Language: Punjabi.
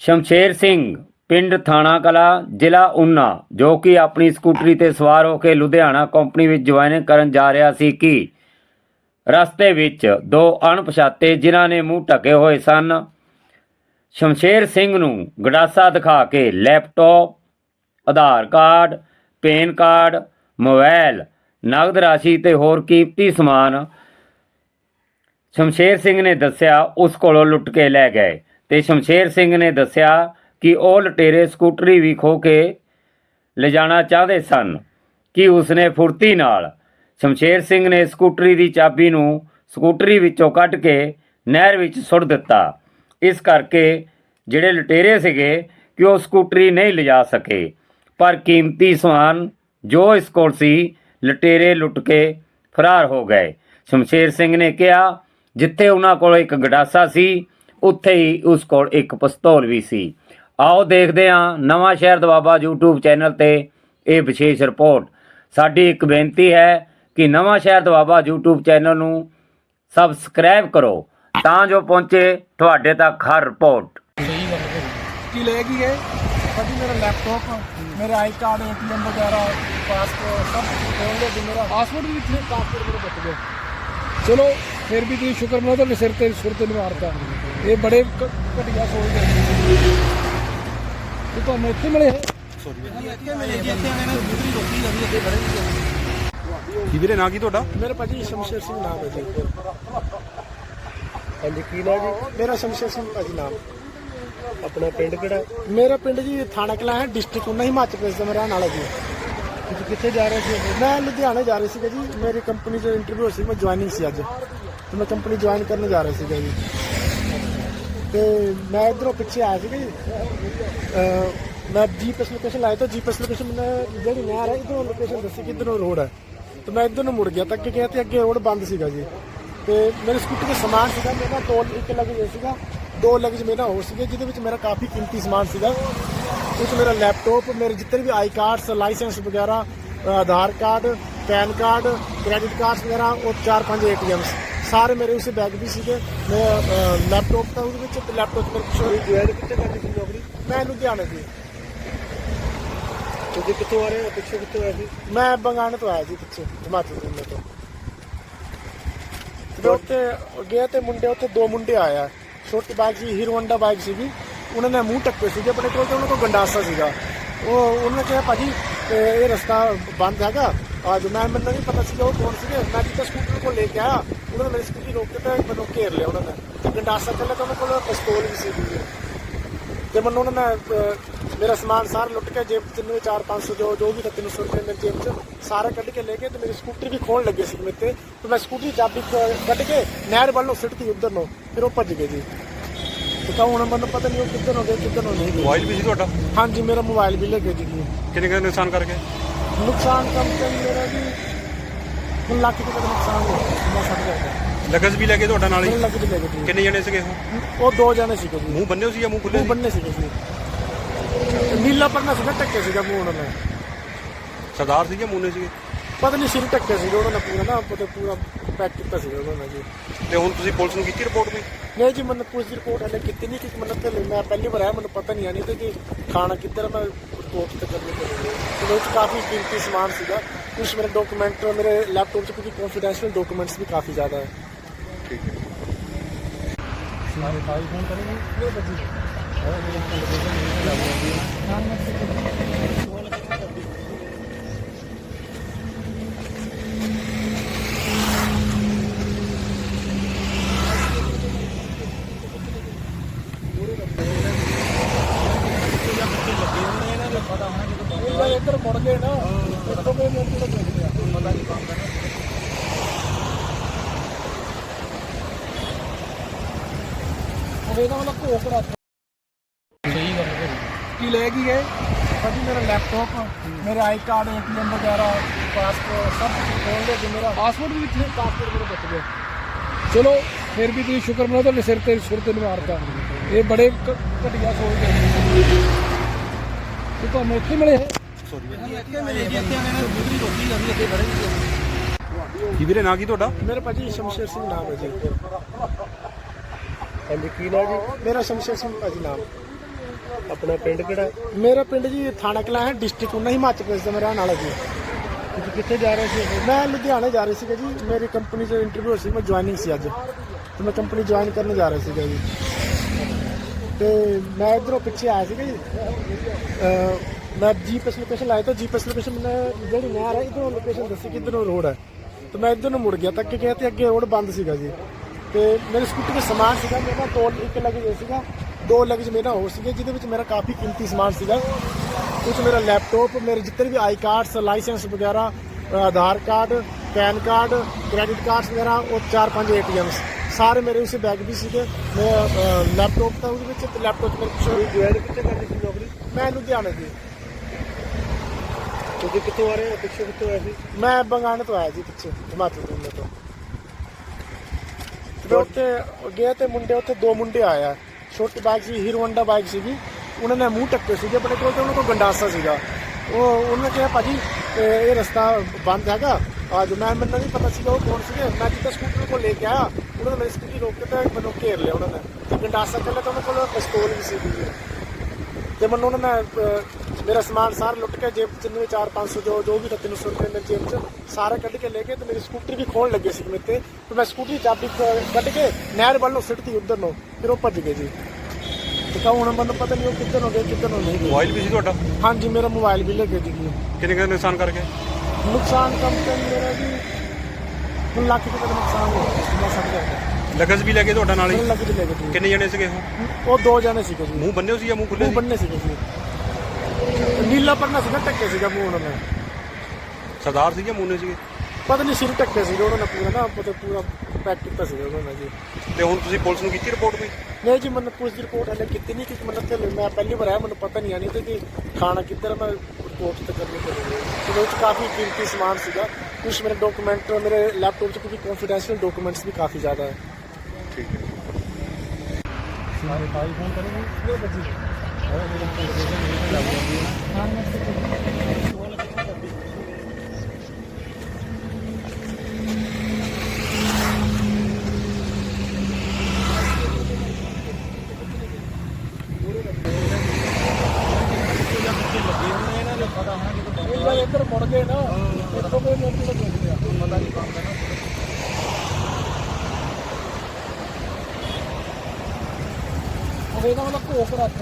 ਸ਼ਮਸ਼ੇਰ ਸਿੰਘ, ਪਿੰਡ ਥਾਣਾ ਕਲਾ, ਜ਼ਿਲ੍ਹਾ ਉਨਾ ਜੋ ਕਿ ਆਪਣੀ ਸਕੂਟਰੀ ਤੇ ਸਵਾਰ ਹੋ ਕੇ ਲੁਧਿਆਣਾ ਕੰਪਨੀ ਵਿੱਚ ਜੁਆਇਨ ਕਰਨ ਜਾ ਰਿਹਾ ਸੀ ਕਿ ਰਸਤੇ ਵਿੱਚ ਦੋ ਅਣਪਛਾਤੇ ਜਿਨ੍ਹਾਂ ਨੇ ਮੂੰਹ ਢਕੇ ਹੋਏ ਸਨ। ਸ਼ਮਸ਼ੇਰ ਸਿੰਘ ਨੂੰ ਗੜਾਸਾ ਦਿਖਾ ਕੇ laptop Aadhaar card, PAN card, mobile, ਨਗਦ ਰਾਸ਼ੀ ਤੇ ਹੋਰ ਕੀਮਤੀ ਸਮਾਨ ਸ਼ਮਸ਼ੇਰ ਸਿੰਘ ਨੇ ਦੱਸਿਆ ਉਸ ਕੋਲੋਂ ਲੁੱਟ ਕੇ ਲੈ ਗਏ। ਤੇ ਸ਼ਮਸ਼ੇਰ ਸਿੰਘ ਨੇ ਦੱਸਿਆ ਕਿ ਉਹ ਲਟੇਰੇ ਸਕੂਟਰੀ ਵੀ ਖੋ ਕੇ ਲਿਜਾਣਾ ਚਾਹਦੇ ਸਨ, ਕਿ ਉਸਨੇ ਫੁਰਤੀ ਨਾਲ ਸ਼ਮਸ਼ੇਰ ਸਿੰਘ ਨੇ ਸਕੂਟਰੀ ਦੀ ਚਾਬੀ ਨੂੰ ਸਕੂਟਰੀ ਵਿੱਚੋਂ ਕੱਢ ਕੇ ਨਹਿਰ ਵਿੱਚ ਸੁੱਟ ਦਿੱਤਾ। ਇਸ ਕਰਕੇ ਜਿਹੜੇ ਲਟੇਰੇ ਸੀਗੇ ਕਿ ਉਹ ਸਕੂਟਰੀ ਨਹੀਂ ਲਿਜਾ ਸਕੇ, ਪਰ ਕੀਮਤੀ ਸਮਾਨ ਜੋ ਇਸ ਕੋਲ ਸੀ, ਲਟੇਰੇ ਲੁੱਟ ਕੇ ਫਰਾਰ ਹੋ ਗਏ। ਸ਼ਮਸ਼ੇਰ ਸਿੰਘ ਨੇ ਕਿਹਾ, ਜਿੱਥੇ ਉਹਨਾਂ ਕੋਲ ਇੱਕ ਗਡਾਸਾ ਸੀ ਉੱਥੇ ਹੀ ਉਸ ਕੋਲ ਇੱਕ ਪਿਸਤੌਲ ਵੀ ਸੀ। ਆਓ ਦੇਖਦੇ ਹਾਂ ਨਵਾਂ ਸ਼ਹਿਰ ਦਵਾਬਾ YouTube ਚੈਨਲ ਤੇ ਇਹ ਵਿਸ਼ੇਸ਼ ਰਿਪੋਰਟ। ਸਾਡੀ ਇੱਕ ਬੇਨਤੀ ਹੈ ਕਿ Nawanshahr Doaba YouTube channel ਨੂੰ ਸਬਸਕ੍ਰਾਈਬ ਕਰੋ ਤਾਂ ਜੋ ਪਹੁੰਚੇ ਤੁਹਾਡੇ ਤੱਕ ਹਰ ਰਿਪੋਰਟ। ਕੀ ਲੈ ਕੀ ਗਏ ਭਾਜੀ ਮੇਰਾ ਲੈਪਟਾਪ ਮੇਰਾ ਆਈ ਕਾਰਡ ਏਟੀਐਮ ਵਗੈਰਾ ਪਾਸਪੋਰਟ ਸਭ ਕੁਝ ਖੋਲ ਮੇਰਾ। ਪਾਸਪੋਰਟ ਵੀ ਇੱਥੇ ਪਾਸਪੋਰਟ ਮੇਰਾ ਬਚ ਗਿਆ। ਚਲੋ, ਫਿਰ ਵੀ ਤੁਸੀਂ ਸ਼ੁਕਰ ਮਨਾਓ ਤੁਹਾਡੇ ਸਿਰ ਤੇ, ਸੁਰ ਤੇ ਨਹੀਂ ਇਹ ਬੜੇ ਘ- ਘਟੀਆ ਸੋਚਦੇ ਇਹ ਤੁਹਾਨੂੰ ਇੱਥੇ ਮਿਲੇ ਕੀ ਵੀਰੇ ਨਾਂ ਕੀ ਤੁਹਾਡਾ? ਮੇਰਾ ਭਾਜੀ ਸ਼ਮਸ਼ੇਰ ਸਿੰਘ ਨਾਮ ਹੈ ਜੀ। ਹਾਂਜੀ ਕੀ ਨਾਮ ਜੀ? ਮੇਰਾ ਸ਼ਮਸ਼ੇਰ ਸਿੰਘ ਭਾਜੀ ਨਾਮ। ਆਪਣਾ ਪਿੰਡ ਕਿਹੜਾ ਮੇਰਾ ਪਿੰਡ ਜੀ ਥਾਣਾ ਕਲਾ ਹੈ ਡਿਸਟ੍ਰਿਕਟ ਉਨਾ ਹਿਮਾਚਲ ਪ੍ਰਦੇਸ਼ ਦਾ ਮੈਂ ਰਹਿਣ ਵਾਲਾ ਜੀ। ਤੁਸੀਂ ਕਿੱਥੇ ਜਾ ਰਹੇ ਸੀ ਮੈਂ ਲੁਧਿਆਣਾ ਜਾ ਰਹੀ ਸੀਗਾ ਜੀ। ਮੇਰੀ ਕੰਪਨੀ 'ਚ ਇੰਟਰਵਿਊ ਸੀ ਮੈਂ ਜੁਆਇਨਿੰਗ ਸੀ ਅੱਜ। ਤੇ ਮੈਂ ਕੰਪਨੀ ਜੁਆਇਨ ਕਰਨ ਜਾ ਰਿਹਾ ਸੀਗਾ ਜੀ। ਤੇ ਮੈਂ ਇਧਰੋਂ ਪਿੱਛੇ ਆਇਆ ਸੀਗਾ ਜੀ। ਅਹ ਮੈਂ ਜੀਪੀਐਸ ਲੋਕੇਸ਼ਨ ਲਾਇਆ ਤਾਂ ਜੀਪੀਐਸ ਲੋਕੇਸ਼ਨ ਮੈਨੂੰ ਜਿਹੜੀ ਨਹਿਰ ਹੈ ਇਧਰੋਂ ਲੋਕੇਸ਼ਨ ਦੱਸੀ ਕਿ ਇਧਰੋਂ ਰੋਡ ਹੈ। ਤੇ ਮੈਂ ਇਧਰ ਨੂੰ ਮੁੜ ਗਿਆ ਤਾਂ ਅੱਗੇ ਗਿਆ ਤੇ ਅੱਗੇ ਰੋਡ ਬੰਦ ਸੀਗਾ ਜੀ। ਤੇ ਮੇਰੇ ਸਕੂਟੀ ਦੇ ਸਮਾਨ ਸੀਗਾ, ਮੇਰਾ ਟੋਲ ਇੱਕ ਲਗੇਜ ਸੀਗਾ, ਦੋ ਲਗੇਜ ਮੇਰਾ ਹੋਰ ਸੀਗੇ, ਜਿਹਦੇ ਵਿੱਚ ਮੇਰਾ ਕਾਫੀ ਕੀਮਤੀ ਸਮਾਨ ਸੀਗਾ। ਉਹ 'ਚ ਮੇਰਾ ਲੈਪਟਾਪ ਮੇਰੇ ਜਿੱਤਨੇ ਵੀ ਆਈ ਕਾਰਡਸ ਲਾਇਸੈਂਸ ਵਗੈਰਾ Aadhaar card PAN card credit cards ਵਗੈਰਾ, ਉਹ ਚਾਰ ਪੰਜ ਏਟੀਐਮਸ ਸਾਰੇ ਮੇਰੇ ਉਸੇ ਬੈਗ ਵੀ ਸੀਗੇ। ਮੈਂ ਲੈਪਟਾਪ ਤਾਂ ਉਹਦੇ ਵਿੱਚ ਤੇ ਲੈਪਟਾਪ ਮੇਰੇ ਕੋਲ ਜੁਆਇਨ ਕਿੱਥੇ ਕਰਦੀ ਸੀ ਨੌਕਰੀ ਮੈਂ ਲੁਧਿਆਣਾ ਦੀ। ਤੁਸੀਂ ਕਿੱਥੋਂ ਆ ਰਹੇ ਹੋ? ਪਿੱਛੇ ਕਿੱਥੋਂ ਆਏ ਸੀ? ਮੈਂ ਬੰਗਾਣੇ ਤੋਂ ਆਇਆ ਜੀ ਪਿੱਛੇ ਹਿਮਾਚਲ ਪ੍ਰਦੇਸ਼ ਤੋਂ ਤੇ ਉੱਥੇ ਗਿਆ ਤੇ ਮੁੰਡੇ ਉੱਥੇ ਦੋ ਮੁੰਡੇ ਆਇਆ। ਛੋਟੀ ਬਾਈਕ ਸੀ ਹੀਰੋ ਹੋਂਡਾ ਬਾਈਕ ਸੀਗੀ। ਉਹਨਾਂ ਨੇ ਮੂੰਹ ਟੱਕੇ ਸੀਗੇ ਆਪਣੇ ਕੋਲ ਤੇ ਉਹਨਾਂ ਕੋਲ ਗੰਡਾਸਾ ਸੀਗਾ। ਉਹ ਉਹਨਾਂ ਨੇ ਕਿਹਾ ਭਾਜੀ ਇਹ ਰਸਤਾ ਬੰਦ ਹੈਗਾ। ਅੱਜ ਮੈਂ ਮੈਨੂੰ ਨਹੀਂ ਪਤਾ ਸੀਗਾ ਉਹ ਕੌਣ ਸੀਗੇ। ਮੈਂ ਜਿੱਥੇ ਸਕੂਟਰ ਕੋਲ ਲੈ ਕੇ ਆਇਆ ਉਹਨਾਂ ਨੇ ਮੇਰੀ ਸਕੂਟੀ ਰੋਕ ਕੇ ਤੇ ਮੈਨੂੰ ਘੇਰ ਲਿਆ ਉਹਨਾਂ ਨੇ। ਤੇ ਗੰਡਾਸਾ ਚੱਲਿਆ ਤਾਂ ਉਹਨਾਂ ਕੋਲ ਪਿਸਤੌਲ ਵੀ ਸੀਗੀ। ਤੇ ਮੈਨੂੰ ਉਹਨਾਂ ਨੇ ਮੇਰਾ ਸਮਾਨ ਸਾਰਾ ਲੁੱਟ ਕੇ ਜੇਬ ਚ ਨੂੰ 4-500 ਜੋ ਜੋ ਵੀ ਤਾਂ 300 ਰੁਪਏ ਮੇਰੇ ਜੇਬ ਚ ਸਾਰਾ ਕੱਢ ਕੇ ਲੈ ਗਏ ਤੇ ਮੇਰੀ ਸਕੂਟਰ ਵੀ ਖੋਣ ਲੱਗੇ ਸੀ ਮੇਰੇ ਤੇ। ਤੇ ਮੈਂ ਸਕੂਟਰ ਚਾਬੀ ਕ- ਕੱਢ ਕੇ ਨਹਿਰ ਵੱਲ ਸਿੱਟਤੀ ਉਧਰ ਨੂੰ ਫਿਰ ਉਹ ਭੱਜ ਗਏ ਜੀ। ਤੇ ਤਾਂ ਹੁਣ ਮੈਨੂੰ ਪਤਾ ਨਹੀਂ ਉਹ ਕਿੱਧਰ ਨੂੰ ਗਏ ਕਿੱਧਰ ਨੂੰ ਨਹੀਂ ਗਏ। ਮੋਬਾਈਲ ਵੀ ਸੀ ਤੁਹਾਡਾ? ਹਾਂਜੀ ਮੇਰਾ ਮੋਬਾਈਲ ਵੀ ਲੈ ਗਏ ਜੀ। ਕਿੰਨੇ ਕਿੰਨੇ ਨੁਕਸਾਨ ਕਰ ਗਏ ਨੁਕਸਾਨ ਕਮ ਸੇ ਕਮ ਮੇਰਾ ਹੁਣ ਲੱਖ ਰੁਪਏ ਦਾ ਨੁਕਸਾਨ ਹੋ ਗਿਆ ਮੈਂ ਸਮਝ ਗਿਆ। ਲਗਜ਼ ਵੀ ਲੈ ਗਏ ਤੁਹਾਡਾ ਨਾਲ ਹੀ? ਕਿੰਨੇ ਜਣੇ ਸੀਗੇ ਉਹ? ਉਹ ਦੋ ਜਣੇ ਸੀਗੇ ਜੀ। ਮੂੰਹ ਬੰਨੇ ਹੋਏ ਸੀ ਜਾਂ ਮੂੰਹ ਖੁੱਲੇ ਮੂੰਹ ਸੀ ਬੰਨੇ ਸੀਗੇ ਜੀ। ਨੀਲਾ ਪਰਨਾ ਸੀਗਾ ਟੱਕੇ ਸੀਗਾ ਮੂੰਹ ਉਹਨਾਂ ਨੇ। ਸਰਦਾਰ ਸੀ ਜਾਂ ਮੂਨੇ ਸੀਗੇ? ਪਤਾ ਨਹੀਂ ਸਿਰ ਟੱਕੇ ਸੀਗੇ ਉਹਨਾਂ ਨੇ ਪੂਰਾ ਨਾ ਪਤਾ ਪੂਰਾ ਪੈਕ ਕੀਤਾ ਸੀਗਾ ਉਹਨਾਂ ਨੇ ਜੀ। ਤੇ ਹੁਣ ਤੁਸੀਂ ਪੁਲਿਸ ਨੂੰ ਕੀਤੀ ਰਿਪੋਰਟ ਵੀ ਨਹੀਂ ਜੀ ਮੈਨੂੰ ਪੁਲਿਸ ਦੀ ਰਿਪੋਰਟ ਹਲੇ ਕੀਤੀ ਨਹੀਂ ਕਿ ਮੈਨੂੰ ਤੇ ਮੈਂ ਪਹਿਲੀ ਵਾਰ ਆਇਆ ਮੈਨੂੰ ਪਤਾ ਨਹੀਂ ਆਣੀ ਤੇ ਕਿ ਖਾਣਾ ਕਿੱਧਰ ਮੈਂ ਰਿਪੋਰਟ ਤੇ ਕਰਨੀ ਪਵੇਗੀ ਉਹਦੇ ਵਿੱਚ ਕਾਫੀ ਕੀਮਤੀ ਸਮਾਨ ਸੀਗਾ। ਕੁਝ ਮੇਰੇ ਡਾਕੂਮੈਂਟ ਮੇਰੇ ਲੈਪਟਾਪ 'ਚ ਕੁਝ ਕੰਫੀਡੈਂਸ਼ੀਅਲ ਡਾਕੂਮੈਂਟਸ ਵੀ ਕਾਫੀ ਜ਼ਿਆਦਾ ਹੈ। ਠੀਕ ਹੈ। ਇਹ ਇੱਧਰ ਮੁੜ ਗਏ ਨਾ ਇੱਥੋਂ ਕੋਈ ਨਹੀਂ ਇੱਧਰ ਮੁੜ ਗਿਆ ਪਤਾ ਨਹੀਂ ਕੰਮ ਉਹ ਇਹਦਾ ਕੋਕ ਰੱਖ। ਸਹੀ ਗੱਲ ਹੈ ਕੀ ਲੈ ਕੀ ਗਏ ਭਾਜੀ ਮੇਰਾ ਲੈਪਟਾਪ ਮੇਰਾ ਆਈ ਕਾਰਡ ਏਟੀਐਮ ਵਗੈਰਾ ਪਾਸਪੋਰਟ ਸਭ ਕੁਝ ਖੋਲ ਜੀ ਮੇਰਾ। ਪਾਸਪੋਰਟ ਵੀ ਇੱਥੇ? ਪਾਸਪੋਰਟ ਮੇਰਾ ਬਚ ਗਿਆ। ਚਲੋ ਫਿਰ ਵੀ ਤੁਸੀਂ ਸ਼ੁਕਰ ਮਨਾਓ ਤੁਹਾਡੇ ਸਿਰ ਤੇ ਸੁਰ ਤੇ ਮਾਰਦਾ ਇਹ ਬੜੇ ਘ- ਘਟੀਆ ਸੋਚਦੇ ਇਹ ਤੁਹਾਨੂੰ ਇੱਥੇ ਮਿਲੇ ਕੀ ਵੀਰੇ ਨਾਂ ਕੀ ਤੁਹਾਡਾ? ਮੇਰਾ ਭਾਜੀ ਸ਼ਮਸ਼ੇਰ ਸਿੰਘ ਨਾਮ ਹੈ ਜੀ। ਹਾਂਜੀ ਕੀ ਨਾਮ ਜੀ? ਮੇਰਾ ਸ਼ਮਸ਼ੇਰ ਸਿੰਘ ਭਾਜੀ ਨਾਮ। ਆਪਣਾ ਪਿੰਡ ਕਿਹੜਾ? ਮੇਰਾ ਪਿੰਡ ਜੀ ਥਾਣਾ ਕਲਾਂ ਹੈ ਡਿਸਟ੍ਰਿਕਟ ਉਨਾ ਹਿਮਾਚਲ ਪ੍ਰਦੇਸ਼ ਦਾ ਮੈਂ ਰਹਿਣ ਵਾਲਾ ਜੀ। ਤੁਸੀਂ ਕਿੱਥੇ ਜਾ ਰਹੇ ਸੀ? ਮੈਂ ਲੁਧਿਆਣੇ ਜਾ ਰਹੀ ਸੀਗਾ ਜੀ। ਮੇਰੀ ਕੰਪਨੀ 'ਚ ਇੰਟਰਵਿਊ ਸੀ ਮੈਂ ਜੁਆਇਨਿੰਗ ਸੀ ਅੱਜ। ਤੇ ਮੈਂ ਕੰਪਨੀ ਜੁਆਇਨ ਕਰਨ ਜਾ ਰਿਹਾ ਸੀਗਾ ਜੀ। ਤੇ ਮੈਂ ਇਧਰੋਂ ਪਿੱਛੇ ਆਇਆ ਸੀਗਾ ਜੀ। ਅਹ ਮੈਂ ਜੀਪੀਐਸ ਲੋਕੇਸ਼ਨ ਲਾਇਆ ਤਾਂ ਜੀਪੀਐਸ ਲੋਕੇਸ਼ਨ ਮੈंने ਜਿਹੜੀ ਨਹਿਰ ਹੈ ਇਧਰੋਂ ਲੋਕੇਸ਼ਨ ਦੱਸੀ ਕਿ ਇਧਰੋਂ ਰੋਡ ਹੈ। ਤੇ ਮੈਂ ਇਧਰ ਨੂੰ ਮੁੜ ਗਿਆ ਤਾਂ ਕਿ ਗਿਆ ਤੇ ਅੱਗੇ ਰੋਡ ਬੰਦ ਸੀਗਾ ਜੀ। ਤੇ ਮੇਰੇ ਸਕੂਟਰ 'ਤੇ ਸਮਾਨ ਸੀਗਾ ਮੇਰਾ ਦੋ ਇੱਕ ਲਗੇਜ ਸੀਗਾ ਦੋ ਲਗੇਜ ਮੇਰਾ ਹੋਰ ਸੀਗੇ ਜਿਹਦੇ ਵਿੱਚ ਮੇਰਾ ਕਾਫੀ ਕੀਮਤੀ ਸਮਾਨ ਸੀਗਾ। ਕੁਝ ਮੇਰਾ ਲੈਪਟਾਪ ਮੇਰੇ ਜਿੱਤਨੇ ਵੀ ਆਈ ਕਾਰਡਸ ਲਾਇਸੈਂਸ ਵਗੈਰਾ Aadhaar card PAN card credit cards ਵਗੈਰਾ ਉਹ ਚਾਰ ਪੰਜ ਏਟੀਐਮਸ। ਸਾਰੇ ਮੇਰੇ ਉਸੇ ਬੈਗ ਵੀ ਸੀਗੇ। ਮੈਂ ਲੈਪਟਾਪ ਤਾਂ ਉਹਦੇ ਵਿੱਚ ਤੇ ਲੈਪਟਾਪ ਮੇਰੇ ਪਿੱਛੇ ਜੁਆਇਨ ਕਿੱਥੇ ਕਰਨੀ ਸੀ ਨੌਕਰੀ? ਮੈਂ ਲੁਧਿਆਣੇ ਦੀ। ਤੁਸੀਂ ਕਿੱਥੋਂ ਆ ਰਹੇ ਹੋ? ਪਿੱਛੇ ਕਿੱਥੋਂ ਆਏ ਸੀ? ਮੈਂ ਬੰਗਾਣੇ ਤੋਂ ਆਇਆ ਜੀ ਪਿੱਛੇ ਹਿਮਾਚਲ ਤੋਂ। ਤੋਂ ਤੇ ਉੱਥੇ ਗਏ ਤੇ ਮੁੰਡੇ ਉੱਥੇ ਦੋ ਮੁੰਡੇ ਆਇਆ ਛੋਟੀ ਬਾਈਕ ਸੀ ਹੀਰੋ ਹੋਂਡਾ ਬਾਈਕ ਸੀਗੀ। ਉਹਨਾਂ ਨੇ ਮੂੰਹ ਟੱਕੇ ਸੀਗੇ, ਆਪਣੇ ਕੋਲ ਤੇ ਉਹਨਾਂ ਕੋਲ ਗੰਡਾਸਾ ਸੀਗਾ। ਉਹ, ਉਹਨਾਂ ਨੇ ਕਿਹਾ, ਭਾਜੀ, ਇਹ ਇਹ ਰਸਤਾ ਬੰਦ ਹੈਗਾ। ਅੱਜ ਮੈਂ, ਮੈਨੂੰ ਨਹੀਂ ਪਤਾ ਸੀਗਾ ਉਹ ਕੌਣ ਸੀਗੇ। ਮੈਂ ਜਿੱਦਾਂ ਸਕੂਟਰ ਕੋਲ ਲੈ ਕੇ ਆਇਆ, ਉਹਨਾਂ ਨੇ ਮੇਰੀ ਸਕੂਟੀ ਰੋਕ ਕੇ ਤੇ ਮੈਨੂੰ ਘੇਰ ਲਿਆ ਉਹਨਾਂ ਨੇ। ਤੇ ਗੰਡਾਸਾ ਚੱਲਿਆ ਤਾਂ ਉਹਨਾਂ ਕੋਲ ਪਿਸਤੌਲ ਵੀ ਸੀਗੀ। ਤੇ ਮੈਨੂੰ ਉਹਨਾਂ ਨੇ ਮੇਰਾ ਸਮਾਨ ਸਾਰਾ ਲੁੱਟ ਕੇ ਜੇਬ ਚ ਜਿੰਨੇ 4-500 ਜੋ ਜੋ ਵੀ ਤਾਂ 300 ਰੁਪਏ ਮੇਰੇ ਜੇਬ ਚ ਸਾਰੇ ਕੱਢ ਕੇ ਲੈ ਗਏ ਤੇ ਮੇਰੀ ਸਕੂਟਰ ਵੀ ਖੋਣ ਲੱਗੇ ਸੀ ਮੇਰੇ ਤੇ। ਤੇ ਮੈਂ ਸਕੂਟਰ ਦੀ ਚਾਬੀ ਕ- ਕੱਢ ਕੇ ਨਹਿਰ ਵੱਲ ਨੂੰ ਸਿੱਟਤੀ ਉਧਰ ਨੂੰ ਫਿਰ ਉਹ ਭੱਜ ਗਏ ਜੀ। ਤੇ ਕਾ ਹੁਣ ਮੈਨੂੰ ਪਤਾ ਨਹੀਂ ਉਹ ਕਿੱਧਰ ਨੂੰ ਗਏ ਕਿੱਧਰ ਨੂੰ ਨਹੀਂ ਗਏ। ਮੋਬਾਈਲ ਵੀ ਸੀ ਤੁਹਾਡਾ? ਹਾਂਜੀ ਮੇਰਾ ਮੋਬਾਈਲ ਵੀ ਲੈ ਗਏ ਜੀ। ਕਿੰਨੇ ਕਿੰਨੇ ਨੁਕਸਾਨ ਕਰ ਗਏ? ਨੁਕਸਾਨ ਕਮ ਮੇਰਾ ਜੀ 2 ਲੱਖ ਰੁਪਏ ਦਾ ਨੁਕਸਾਨ ਹੋ ਗਿਆ ਸਮਝ ਲਗਜ ਵੀ ਲੈ ਕੇ ਤੁਹਾਡਾ ਨਾਲ ਹੀ? ਲੈ ਗਏ ਜੀ ਕਿੰਨੇ ਜਣੇ ਸੀਗੇ ਉਹ? ਉਹ ਦੋ ਜਣੇ ਸੀਗੇ ਜੀ। ਮੂੰਹ ਬੰਨੇ ਸੀ ਜਾਂ ਮੂੰਹ ਖੁੱਲੇ ਮੂੰਹ ਸੀ ਬੰਨੇ ਸੀਗੇ ਜੀ। ਨੀਲਾ ਪਰਨਾ ਸੀਗਾ ਟੱਕੇ ਸੀਗਾ ਮੂੰਹ ਉਹਨਾਂ ਨੇ ਸਰਦਾਰ ਸੀ ਜਾਂ ਮੂਨੇ ਸੀਗੇ? ਪਤਾ ਨਹੀਂ ਸਿਰ ਟੱਕੇ ਸੀਗੇ ਉਹਨਾਂ ਨੇ ਪੂਰਾ ਨਾ ਪਤਾ ਪੂਰਾ ਪੈਕ ਕੀਤਾ ਸੀਗਾ ਉਹਨਾਂ ਨੇ ਜੀ। ਤੇ ਹੁਣ ਤੁਸੀਂ ਪੁਲਿਸ ਨੂੰ ਕੀਤੀ ਰਿਪੋਰਟ ਕੋਈ? ਨਹੀਂ ਜੀ ਮੈਨੂੰ ਪੁਲਿਸ ਦੀ ਰਿਪੋਰਟ ਹਲੇ ਕੀਤੀ ਨਹੀਂ ਕਿਉਂਕਿ ਮੈਨੂੰ ਤੇ ਮੈਂ ਪਹਿਲੀ ਵਾਰ ਆਇਆ ਮੈਨੂੰ ਪਤਾ ਨਹੀਂ ਆਣੀ ਤੇ ਕਿ ਖਾਣਾ ਕਿੱਧਰ ਮੈਂ ਰਿਪੋਰਟ ਤੇ ਕਰਨੀ ਪਈ ਤੇ ਉਹਦੇ ਵਿੱਚ ਕਾਫੀ ਕੀਮਤੀ ਸਮਾਨ ਸੀਗਾ। ਕੁਝ ਮੇਰੇ ਡਾਕੂਮੈਂਟ ਮੇਰੇ ਲੈਪਟਾਪ 'ਚ ਕੁਝ ਕੰਫੀਡੈਂਸ਼ੀਅਲ ਡਾਕੂਮੈਂਟਸ ਵੀ ਕਾਫੀ ਜ਼ਿਆਦਾ ਹੈ ਠੀਕ ਹੈ ਸਾਰੇ ਭਾਈ ਫੋਨ ਕਰੇਂਗੇ ਨਹੀਂ ਬੱਜੀ ਇਹ ਇੱਧਰ ਮੁੜ ਗਏ ਨਾ ਇੱਥੋਂ ਕੋਈ ਨਹੀਂ ਇੱਧਰ ਦੇਖ ਲਿਆ ਪਤਾ ਨਹੀਂ ਕੰਮ ਹੈ ਨਾ ਉਹ ਇਹਦਾ ਮਤਲਬ ਭੋਕ ਰੱਖ